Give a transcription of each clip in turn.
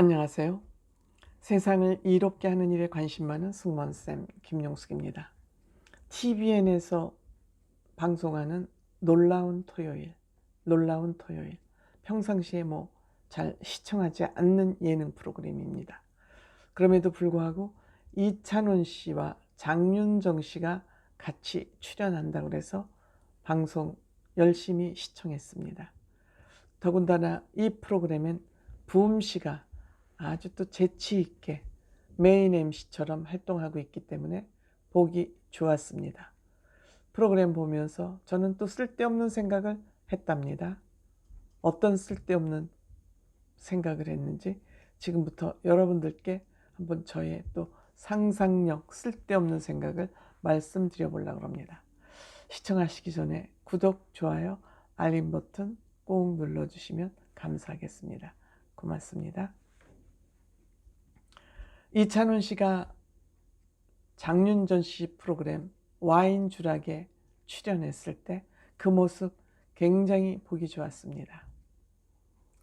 안녕하세요. 세상을 이롭게 하는 일에 관심 많은 승무원쌤 김용숙입니다. TVN에서 방송하는 놀라운 토요일, 놀라운 토요일. 평상시에 뭐 잘 시청하지 않는 예능 프로그램입니다. 그럼에도 불구하고 이찬원 씨와 장윤정 씨가 같이 출연한다고 그래서 방송 열심히 시청했습니다. 더군다나 이 프로그램엔 부음 씨가 아주 또 재치 있게 메인 MC처럼 활동하고 있기 때문에 보기 좋았습니다. 프로그램 보면서 저는 또 쓸데없는 생각을 했답니다. 어떤 쓸데없는 생각을 했는지 지금부터 여러분들께 한번 저의 또 상상력, 쓸데없는 생각을 말씀드려 보려고 합니다. 시청하시기 전에 구독, 좋아요, 알림 버튼 꼭 눌러주시면 감사하겠습니다. 고맙습니다. 이찬훈 씨가 장윤전 씨 프로그램 와인 주락에 출연했을 때 그 모습 굉장히 보기 좋았습니다.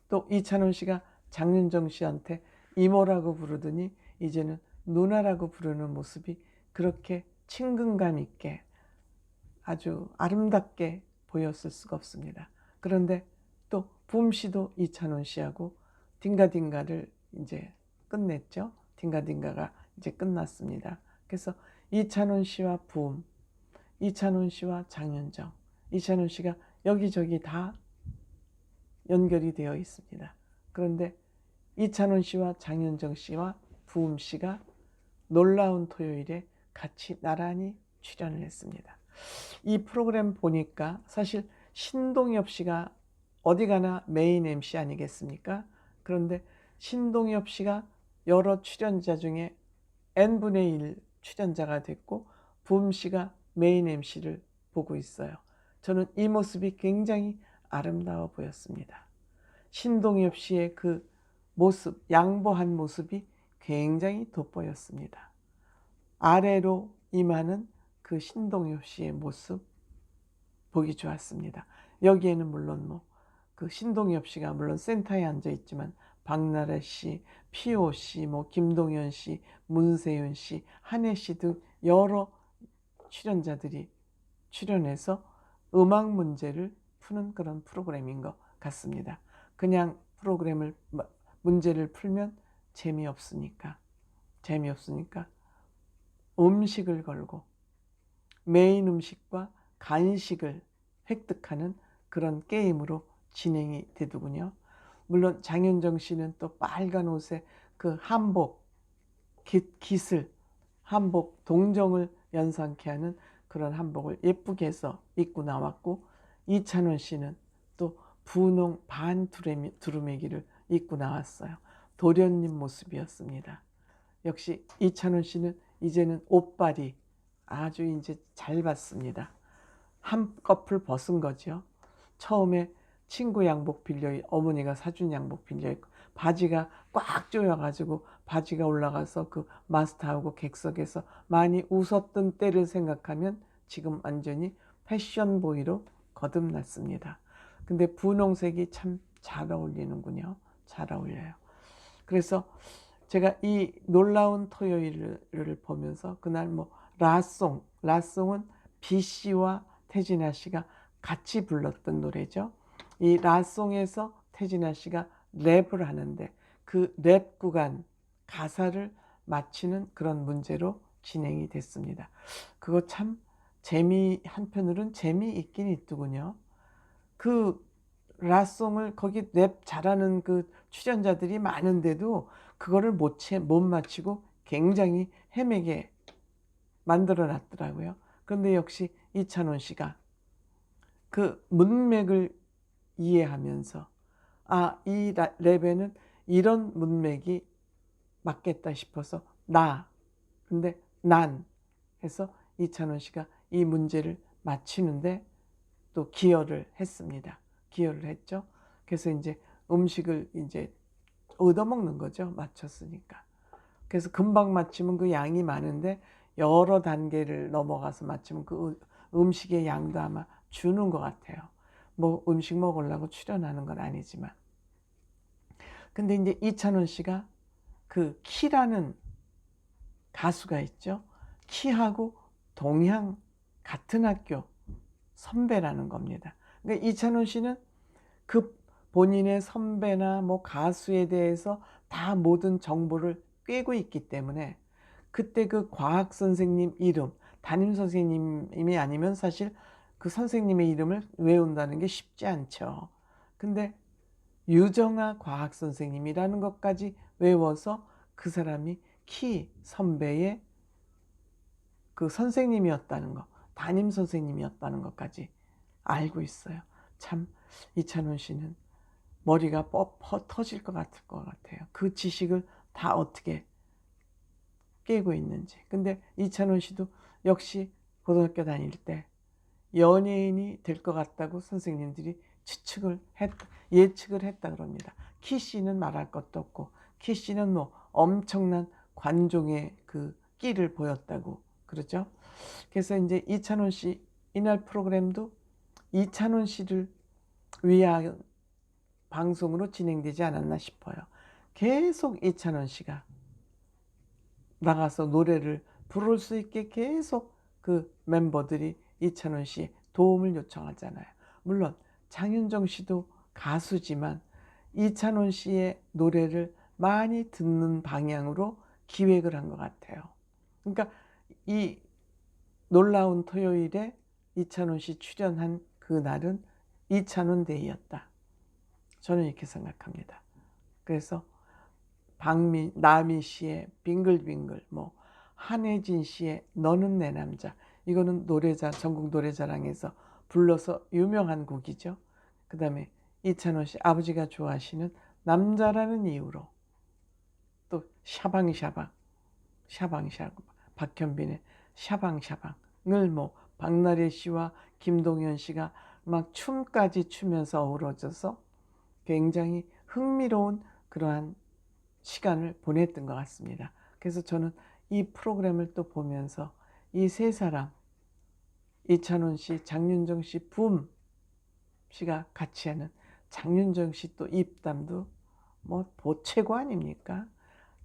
또 이찬훈 씨가 장윤정 씨한테 이모라고 부르더니 이제는 누나라고 부르는 모습이 그렇게 친근감 있게 아주 아름답게 보였을 수가 없습니다. 그런데 또 붐 씨도 이찬원 씨하고 딩가딩가를 이제 끝냈죠. 딩가딩가가 이제 끝났습니다. 그래서 이찬원 씨와 붐, 이찬원 씨와 장윤정, 이찬원 씨가 여기저기 다 연결이 되어 있습니다. 그런데 이찬원 씨와 장윤정 씨와 부음 씨가 놀라운 토요일에 같이 나란히 출연을 했습니다. 이 프로그램 보니까 사실 신동엽 씨가 어디 가나 메인 MC 아니겠습니까? 그런데 신동엽 씨가 여러 출연자 중에 n분의 1 출연자가 됐고 부음 씨가 메인 MC를 보고 있어요. 저는 이 모습이 굉장히 아름다워 보였습니다. 신동엽 씨의 그 모습, 양보한 모습이 굉장히 돋보였습니다. 아래로 임하는 그 신동엽 씨의 모습 보기 좋았습니다. 여기에는 물론 뭐 그 신동엽 씨가 물론 센터에 앉아 있지만 박나래 씨, 피오 씨, 뭐 김동현 씨, 문세윤 씨, 한혜 씨 등 여러 출연자들이 출연해서 음악 문제를 푸는 그런 프로그램인 것 같습니다. 그냥 프로그램을 문제를 풀면 재미없으니까 재미없으니까 음식을 걸고 메인 음식과 간식을 획득하는 그런 게임으로 진행이 되더군요. 물론 장윤정 씨는 또 빨간 옷에 그 한복, 깃을, 한복, 동정을 연상케 하는 그런 한복을 예쁘게 해서 입고 나왔고 이찬원 씨는 또 분홍 반 두루매기를 입고 나왔어요. 도련님 모습이었습니다. 역시 이찬원 씨는 이제는 옷발이 아주 이제 잘 받습니다. 한꺼풀 벗은 거죠. 처음에 친구 양복 빌려 어머니가 사준 양복 빌려 입고 바지가 꽉 조여가지고 바지가 올라가서 그 마스터하고 객석에서 많이 웃었던 때를 생각하면 지금 완전히 패션보이로 거듭났습니다. 근데 분홍색이 참 잘 어울리는군요. 잘 어울려요. 그래서 제가 이 놀라운 토요일을 보면서 그날 뭐 라송, 라송은 비 씨와 태진아 씨가 같이 불렀던 노래죠. 이 라송에서 태진아 씨가 랩을 하는데 그 랩 구간 가사를 맞히는 그런 문제로 진행이 됐습니다. 그거 참 재미 한편으로는 재미있긴 있더군요. 그 라송을 거기 랩 잘하는 그 출연자들이 많은데도 그거를 못, 채, 못 맞히고 굉장히 헤매게 만들어 놨더라고요. 그런데 역시 이찬원 씨가 그 문맥을 이해하면서 아, 이 랩에는 이런 문맥이 맞겠다 싶어서 나, 근데 난 해서 이찬원 씨가 이 문제를 맞히는데 또 기여를 했습니다. 기여를 했죠. 그래서 이제 음식을 이제 얻어먹는 거죠. 맞췄으니까. 그래서 금방 맞추면 그 양이 많은데 여러 단계를 넘어가서 맞추면 그 음식의 양도 아마 주는 것 같아요. 뭐 음식 먹으려고 출연하는 건 아니지만. 근데 이제 이찬원 씨가 그 키라는 가수가 있죠. 키하고 동양 같은 학교 선배라는 겁니다. 그러니까 이찬원 씨는 그 본인의 선배나 뭐 가수에 대해서 다 모든 정보를 꿰고 있기 때문에 그때 그 과학 선생님 이름, 담임 선생님이 아니면 사실 그 선생님의 이름을 외운다는 게 쉽지 않죠. 근데 유정아 과학 선생님이라는 것까지 외워서 그 사람이 키 선배의 그 선생님이었다는 거, 담임 선생님이었다는 것까지 알고 있어요. 참 이찬원 씨는 머리가 뻗 터질 것 같을 것 같아요. 그 지식을 다 어떻게 깨고 있는지. 근데 이찬원 씨도 역시 고등학교 다닐 때 연예인이 될 것 같다고 선생님들이 추측을 했, 예측을 했다 그럽니다. 키 씨는 말할 것도 없고, 키 씨는 뭐 엄청난 관종의 그 끼를 보였다고 그러죠. 그래서 이제 이찬원 씨 이날 프로그램도 이찬원 씨를 위한 방송으로 진행되지 않았나 싶어요. 계속 이찬원 씨가 나가서 노래를 부를 수 있게 계속 그 멤버들이 이찬원 씨의 도움을 요청하잖아요. 물론 장윤정 씨도 가수지만 이찬원 씨의 노래를 많이 듣는 방향으로 기획을 한 것 같아요. 그러니까 이 놀라운 토요일에 이찬원 씨 출연한 그 날은 이찬원 데이였다. 저는 이렇게 생각합니다. 그래서 박미, 나미 씨의 빙글빙글, 뭐 한혜진 씨의 너는 내 남자 이거는 노래자 전국 노래자랑에서 불러서 유명한 곡이죠. 그 다음에 이찬원 씨 아버지가 좋아하시는 남자라는 이유로 또 샤방샤방 샤방샤방 박현빈의 샤방샤방을 뭐 박나래 씨와 김동현 씨가 막 춤까지 추면서 어우러져서 굉장히 흥미로운 그러한 시간을 보냈던 것 같습니다. 그래서 저는 이 프로그램을 또 보면서 이 세 사람 이찬원 씨, 장윤정 씨, 붐 씨가 같이 하는 장윤정 씨 또 입담도 뭐 보최고 아닙니까?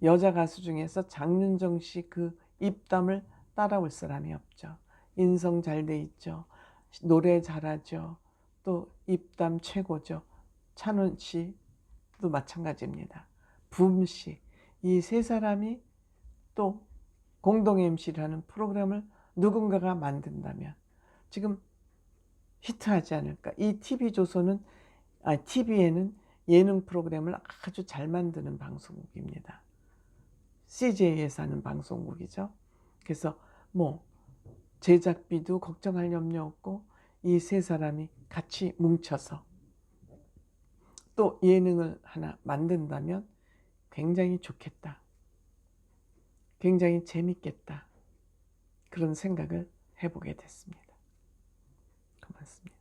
여자 가수 중에서 장윤정 씨 그 입담을 따라올 사람이 없죠. 인성 잘 돼 있죠. 노래 잘하죠. 또 입담 최고죠. 찬원 씨도 마찬가지입니다. 붐 씨. 이 세 사람이 또 공동 MC라는 프로그램을 누군가가 만든다면 지금 히트하지 않을까. 이 TV조선은, 아, TV에는 예능 프로그램을 아주 잘 만드는 방송국입니다. CJ에서 하는 방송국이죠. 그래서 뭐 제작비도 걱정할 염려 없고 이 세 사람이 같이 뭉쳐서 또 예능을 하나 만든다면 굉장히 좋겠다. 굉장히 재밌겠다. 그런 생각을 해보게 됐습니다. 고맙습니다.